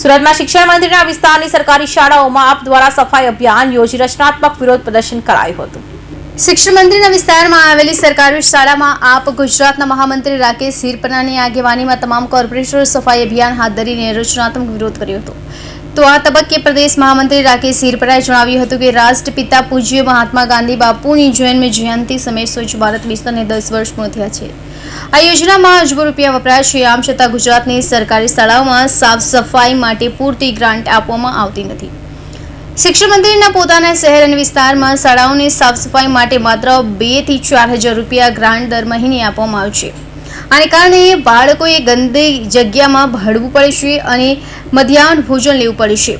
સુરતમાં શિક્ષણ મંત્રીના વિસ્તારની સરકારી શાળાઓમાં આપ દ્વારા સફાઈ અભિયાન યોજી રચનાત્મક વિરોધ પ્રદર્શન કરાયું હતું. શિક્ષણ મંત્રીના વિસ્તારમાં આવેલી સરકારી શાળામાં આપ ગુજરાતના મહામંત્રી રાકેશ હિરપનાની આગેવાનીમાં તમામ કોર્પોરેટરો સફાઈ અભિયાન હાથ ધરીને રચનાત્મક વિરોધ કર્યો હતો. તો આ તબક્કે પ્રદેશ મહામંત્રી રાકેશ હિરપરાએ જણાવ્યું હતું કે રાષ્ટ્રપિતા પૂજ્ય મહાત્મા ગાંધી, બાપુની જન્મ જયંતિ સમયે સ્વચ્છ ભારત મિશનને દસ વર્ષ પૂર્ણ છે. આ યોજનામાં અજબો રૂપિયા વપરાય છે આમ છતાં ગુજરાતની સરકારી શાળાઓમાં સાફ સફાઈ માટે પૂરતી ગ્રાન્ટ આપવામાં આવતી નથી. શિક્ષણ મંત્રીના પોતાના શહેર અને વિસ્તારમાં શાળાઓની સાફ સફાઈ માટે માત્ર બેથી ચાર હજાર રૂપિયા ગ્રાન્ટ દર મહિને આપવામાં આવે છે. આને કારણે બાળકોએ ગંદી જગ્યામાં ભળવું પડે છે અને મધ્યાહન ભોજન લેવું પડે છે.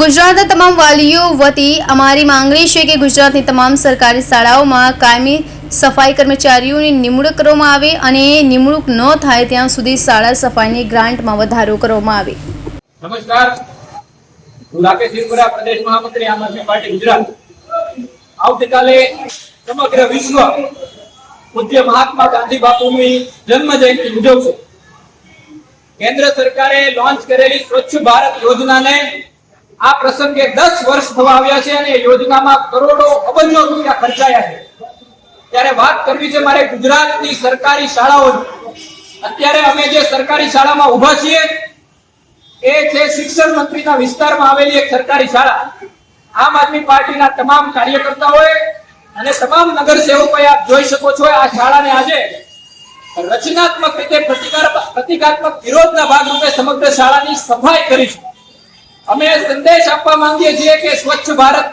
ગુજરાતના તમામ વાલીઓ વતી અમારી માંગણી છે કે ગુજરાતની તમામ સરકારી શાળાઓમાં કાયમી સફાઈ કર્મચારીઓની નિમણૂક કરવામાં આવે અને નિમણૂક ન થાય ત્યાં સુધી શાળા સફાઈની ગ્રાન્ટમાં વધારો કરવામાં આવે. નમસ્કાર. હું રાકેશ પ્રદેશ મહામંત્રી આમ આદમી પાર્ટી, ગુજરાત. આવતીકાલે સમગ્ર વિશ્વ પૂજ્ય મહાત્મા ગાંધી બાપુની જન્મ જયંતિ ઉજવશે. કેન્દ્ર સરકારે લોન્ચ કરેલી સ્વચ્છ ભારત યોજનાને આ પ્રસંગે દસ વર્ષ થવા આવ્યા છે અને યોજનામાં કરોડો અબજો રૂપિયા ખર્ચાયા છે. ત્યારે વાત કરવી છે મારે ગુજરાતની સરકારી શાળાઓ અત્યારે અમે જે સરકારી શાળામાં ઊભા છીએ, એ છે શિક્ષણ મંત્રીના વિસ્તારમાં આવેલી એક સરકારી શાળા. આમ આદમી પાર્ટીના તમામ કાર્યકર્તાઓએ અને તમામ નગરસેવકોએ આપ જોઈ શકો છો, આ શાળાને આજે રચનાત્મક રીતે પ્રતિકાર પ્રતિકાત્મક વિરોધના ભાગરૂપે સમગ્ર શાળાની સફાઈ કરી છે. અમે સંદેશ આપવા માંગીએ છીએ કે સ્વચ્છ ભારત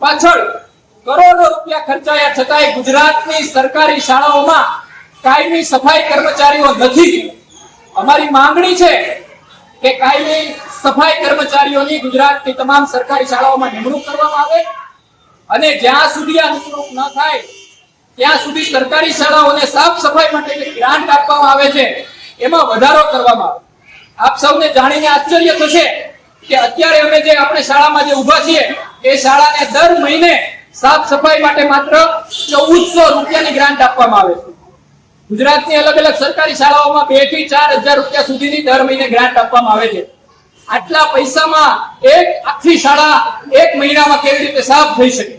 પાછળ કરોડો રૂપિયા ખર્ચાયા છતાંય ગુજરાતની સરકારી શાળાઓમાં કાયમી સફાઈ કર્મચારીઓ નથી. અમારી માંગણી છે કે કાયમી સફાઈ કર્મચારીઓની ગુજરાતની તમામ સરકારી શાળાઓમાં નિમણૂક કરવામાં આવે. અને જ્યાં સુધી આ નિમણૂક ન થાય, ત્યાં સુધી સરકારી શાળાઓને સાફ સફાઈ માટે જે ગ્રાન્ટ આપવામાં આવે છે, એમાં વધારો કરવામાં આવે. આપ સૌને જાણીને આશ્ચર્ય થશે કે અત્યારે અમે જે આપણે શાળામાં જે ઊભા છીએ, એ શાળાને દર મહિને સાફ સફાઈ માટે માત્ર ચૌદસો રૂપિયાની ગ્રાન્ટ આપવામાં આવે છે. ગુજરાતની અલગ અલગ સરકારી શાળાઓમાં બેથી ચાર હજાર રૂપિયા સુધીની દર મહિને ગ્રાન્ટ આપવામાં આવે છે. આટલા પૈસામાં એક આખી શાળા એક મહિનામાં કેવી રીતે સાફ થઈ શકે?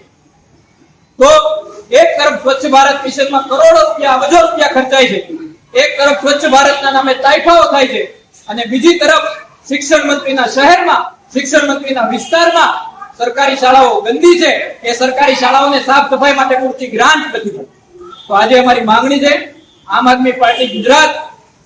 તો એક તરફ સ્વચ્છ ભારત મિશનમાં કરોડો રૂપિયા અબજો રૂપિયા ખર્ચાય છે. એક તરફ સ્વચ્છ ભારતના નામે તાઇફાઓ થાય છે. અને બીજી તરફ શિક્ષણ મંત્રીના શહેરમાં, શિક્ષણ મંત્રીના વિસ્તારમાં સરકારી શાળાઓ ગંદી છે એ સરકારી શાળાઓને સાફ સફાઈ માટે પૂરતી ગ્રાન્ટ નથી. તો આજે અમારી માંગણી છે, આમ આદમી પાર્ટી ગુજરાત,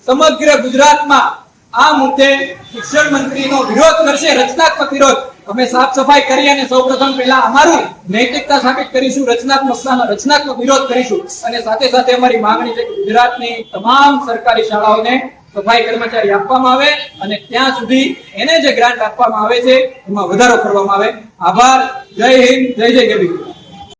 સમગ્ર ગુજરાતમાં આ મુદ્દે શિક્ષણ મંત્રીનો વિરોધ કરશે, રચનાત્મક વિરોધ. અમે સાફ સફાઈ કરી અને સૌપ્રથમ પહેલા અમારું નૈતિકતા સાબિત કરીશું, રચનાત્મક રચનાત્મક વિરોધ કરીશું અને સાથે સાથે અમારી માંગણી છે કે ગુજરાતની તમામ સરકારી શાળાઓને સફાઈ કર્મચારી આપવામાં આવે અને ત્યાં સુધી એને જે ગ્રાન્ટ આપવામાં આવે છે, એમાં વધારો કરવામાં આવે. આભાર. જય હિન્દ. જય જય ગરવી.